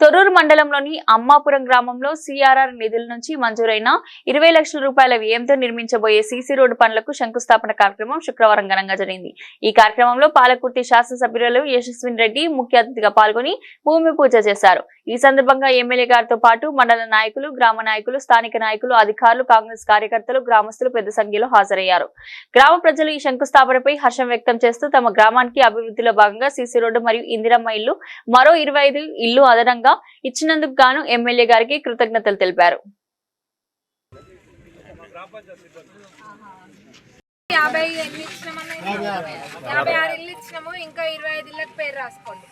తొర్రూరు మండలంలోని అమ్మాపురం గ్రామంలో సిఆర్ఆర్ నిధుల నుంచి మంజూరైన ఇరవై లక్షల రూపాయల వ్యయంతో నిర్మించబోయే సీసీ రోడ్డు పనులకు శంకుస్థాపన కార్యక్రమం శుక్రవారం ఘనంగా జరిగింది. ఈ కార్యక్రమంలో పాలకుర్తి శాసనసభ్యులు యశస్విన్ రెడ్డి ముఖ్య అతిథిగా పాల్గొని భూమి పూజ చేశారు. ఈ సందర్భంగా ఎమ్మెల్యే గారితో పాటు మండల నాయకులు గ్రామ నాయకులు స్థానిక నాయకులు అధికారులు కాంగ్రెస్ కార్యకర్తలు గ్రామస్తులు పెద్ద సంఖ్యలో హాజరయ్యారు. గ్రామ ప్రజలు ఈ శంకుస్థాపనపై హర్షం వ్యక్తం చేస్తూ తమ గ్రామానికి అభివృద్ధిలో భాగంగా సీసీ రోడ్డు మరియు ఇందిరమ్మ ఇల్లు మరో ఇరవై ఐదు ఇల్లు అదనంగా ఇచ్చినందుకు గాను ఎమ్మెల్యే గారికి కృతజ్ఞతలు తెలిపారు. యాభై ఎన్ని ఇచ్చినామన్నా యాభై ఆరు ఇల్లు ఇచ్చినాము ఇంకా ఇరవై ఐదు ఇళ్ళకి పేరు రాసుకోండి.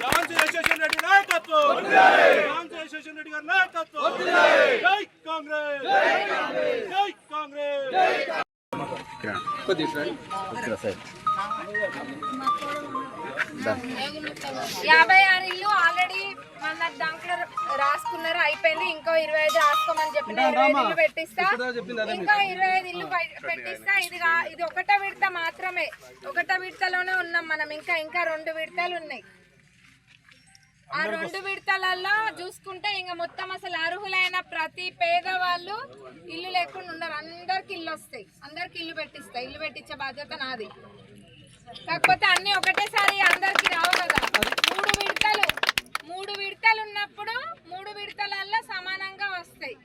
జాన్ శేషన్ రెడ్డి నాయకత్వం. జాన్ శేషన్ రెడ్డి గారి నాయకత్వం. జై కాంగ్రెస్. జై కాంగ్రెస్. యాభై ఆరు ఇల్లు ఆల్రెడీ మన దాంట్లో రాసుకున్నారు అయిపోయింది. ఇంకో ఇరవై ఐదు రాసుకోమని చెప్పిన ఇరవై ఐదు ఇల్లు పెట్టిస్తా. ఇంకా ఇరవై ఐదు ఇల్లు పెట్టిస్తా. ఇది ఇది ఒకటో విడత మాత్రమే. ఒకటో విడతలోనే ఉన్నాం మనం. ఇంకా ఇంకా రెండు విడతలు ఉన్నాయి. ఆ రెండు విడతలలో చూసుకుంటే ఇంకా మొత్తం అసలు అర్హులైన ప్రతి పేదవాళ్ళు ఇల్లు లేకుండా ఉన్నారు అందరికి ఇల్లు వస్తాయి. అందరికి ఇల్లు పెట్టిస్తా ఇల్లు పెట్టించే బాధ్యత నాది. కాకపోతే అన్ని ఒకటేసారి అందరికి రావు కదా. మూడు విడతలు. మూడు విడతలు ఉన్నప్పుడు మూడు విడతలల్లో సమానంగా వస్తాయి.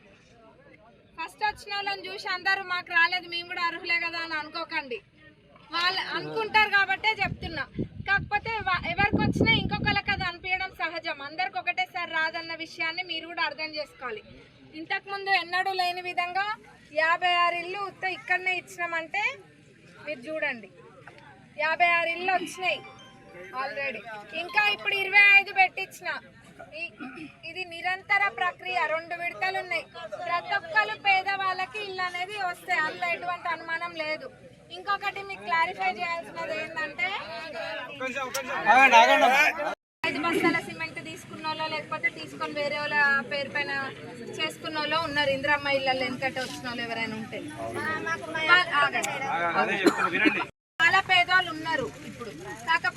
ఫస్ట్ వచ్చిన వాళ్ళని చూసి అందరూ మాకు రాలేదు మేము కూడా అర్హులే కదా అని అనుకోకండి. వాళ్ళు అనుకుంటారు కాబట్టే అందరికి ఒకటేసారి రాదన్న విషయాన్ని మీరు కూడా అర్థం చేసుకోవాలి. ఇంతకుముందు ఎన్నడూ లేని విధంగా యాభై ఆరు ఇల్లు ఉత్త ఇక్కడనే ఇచ్చినామంటే మీరు చూడండి. యాభై ఆరు ఇల్లు వచ్చినాయి ఆల్రెడీ. ఇంకా ఇప్పుడు ఇరవై ఐదు పెట్టించిన. ఇది నిరంతర ప్రక్రియ రెండు విడతలు ఉన్నాయి. ప్రతి ఒక్కరు పేదవాళ్ళకి ఇల్లు అనేది వస్తాయి. అందులో ఎటువంటి అనుమానం లేదు. ఇంకొకటి మీకు క్లారిఫై చేయాల్సినది ఏంటంటే చేసుకున్న వాళ్ళు ఉన్నారు. ఇందిరమ్మ ఇళ్ళల్లో వెనకటి వచ్చిన వాళ్ళు ఎవరైనా ఉంటే. చాలా పేదవాళ్ళు ఉన్నారు ఇప్పుడు. కాకపోతే